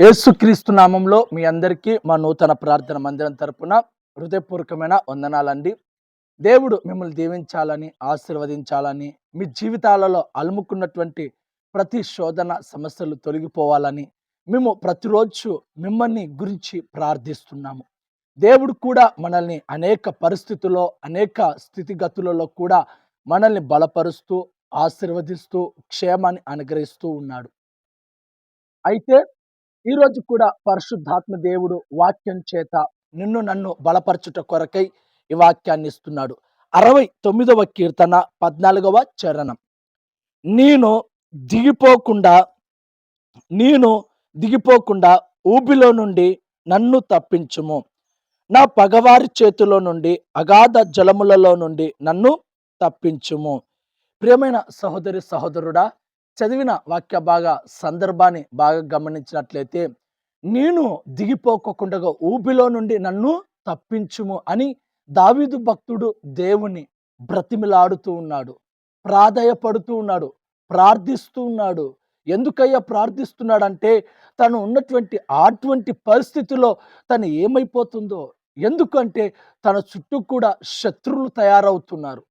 యేసుక్రీస్తు నామంలో మీ అందరికీ మా నూతన ప్రార్థన మందిరం తరపున హృదయపూర్వకమైన వందనాలండి. దేవుడు మిమ్మల్ని దీవించాలని ఆశీర్వదించాలని మీ జీవితాలలో అలుముకున్నటువంటి ప్రతి శోధన సమస్యలు తొలగిపోవాలని మేము ప్రతిరోజు మిమ్మల్ని గురించి ప్రార్థిస్తున్నాము. దేవుడు కూడా మనల్ని అనేక పరిస్థితుల్లో అనేక స్థితిగతులలో కూడా మనల్ని బలపరుస్తూ ఆశీర్వదిస్తూ క్షేమాన్ని అనుగ్రహిస్తూ ఉన్నాడు. అయితే ఈరోజు కూడా పరిశుద్ధాత్మ దేవుడు వాక్యం చేత నిన్ను నన్ను బలపరచుట కొరకై ఈ వాక్యాన్ని ఇస్తున్నాడు. అరవై తొమ్మిదవ కీర్తన పద్నాలుగవ చరణం. నేను దిగిపోకుండా నేను దిగిపోకుండా ఊబిలో నుండి నన్ను తప్పించుము. నా పగవారి చేతిలో నుండి అగాధ జలములలో నుండి నన్ను తప్పించుము. ప్రియమైన సహోదరి సహోదరుడా చదివిన వాక్య బాగా సందర్భాన్ని బాగా గమనించినట్లయితే నేను దిగిపోకుండా ఊబిలో నుండి నన్ను తప్పించుము అని దావీదు భక్తుడు దేవుని బ్రతిమిలాడుతూ ఉన్నాడు. ప్రాధేయపడుతూ ఉన్నాడు. ప్రార్థిస్తూ ఉన్నాడు. ఎందుకయ్యా ప్రార్థిస్తున్నాడంటే తను ఉన్నటువంటి అటువంటి పరిస్థితిలో తను ఏమైపోతుందో. ఎందుకంటే తన చుట్టూ కూడా శత్రువులు తయారవుతున్నారు.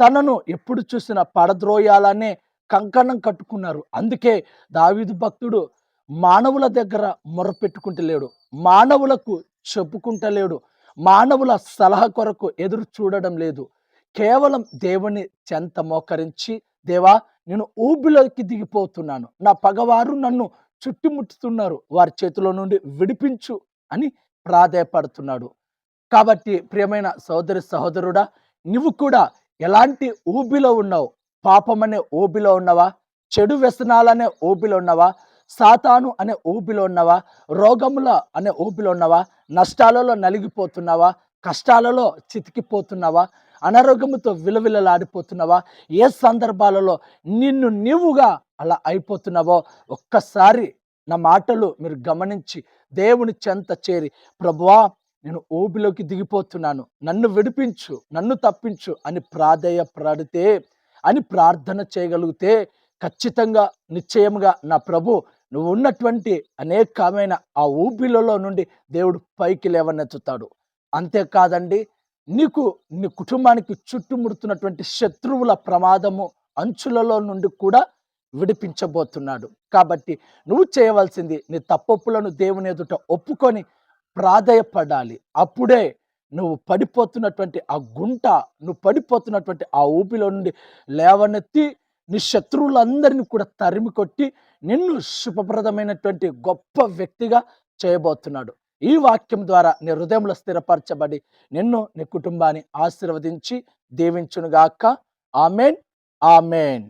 తనను ఎప్పుడు చూసినా పడద్రోయాలనే కంకణం కట్టుకున్నారు. అందుకే దావీదు భక్తుడు మానవుల దగ్గర మొరపెట్టుకుంటలేడు మానవులకు చెప్పుకుంటలేడు మానవుల సలహా కొరకు ఎదురు చూడడం లేదు. కేవలం దేవుని చెంత మోకరించి దేవా నేను ఊబిలోకి దిగిపోతున్నాను. నా పగవారు నన్ను చుట్టుముట్టుతున్నారు. వారి చేతిలో నుండి విడిపించు అని ప్రాధేయపడుతున్నాడు. కాబట్టి ప్రియమైన సహోదరి సహోదరుడా నువ్వు కూడా ఎలాంటి ఊబిలో ఉన్నావు? పాపం అనే ఓబిలో ఉన్నవా? చెడు వ్యసనాలనే ఓబిలో ఉన్నవా? సాతాను అనే ఊబిలో ఉన్నవా? రోగముల అనే ఊబిలో ఉన్నవా? నష్టాలలో నలిగిపోతున్నావా? కష్టాలలో చితికిపోతున్నావా? అనారోగ్యముతో విలవిలలాడిపోతున్నావా? ఏ సందర్భాలలో నిన్ను నీవుగా అలా అయిపోతున్నావో? ఒక్కసారి నా మాటలు మీరు గమనించి దేవుని చెంత చేరి ప్రభువా నేను ఊబిలోకి దిగిపోతున్నాను. నన్ను విడిపించు. నన్ను తప్పించు అని ప్రాధేయపడితే అని ప్రార్థన చేయగలిగితే ఖచ్చితంగా నిశ్చయంగా నా ప్రభు నువ్వు ఉన్నటువంటి అనేకమైన ఆ ఊపిలలో నుండి దేవుడు పైకి లేవనెత్తుతాడు. అంతేకాదండి నీకు నీ కుటుంబానికి చుట్టుముడుతున్నటువంటి శత్రువుల ప్రమాదము అంచులలో నుండి కూడా విడిపించబోతున్నాడు. కాబట్టి నువ్వు చేయవలసింది నీ తప్పప్పులను దేవుని ఎదుట ఒప్పుకొని ప్రాధేయపడాలి. అప్పుడే నువ్వు పడిపోతున్నటువంటి ఆ గుంట నువ్వు పడిపోతున్నటువంటి ఆ ఊపిలో నుండి లేవనెత్తి నీ శత్రువులందరినీ కూడా తరిమి కొట్టి నిన్ను శుభప్రదమైనటువంటి గొప్ప వ్యక్తిగా చేయబోతున్నాడు. ఈ వాక్యం ద్వారా నీ హృదయంలో స్థిరపరచబడి నిన్ను నీ కుటుంబాన్ని ఆశీర్వదించి దీవించునుగాక. ఆమెన్. ఆమెన్.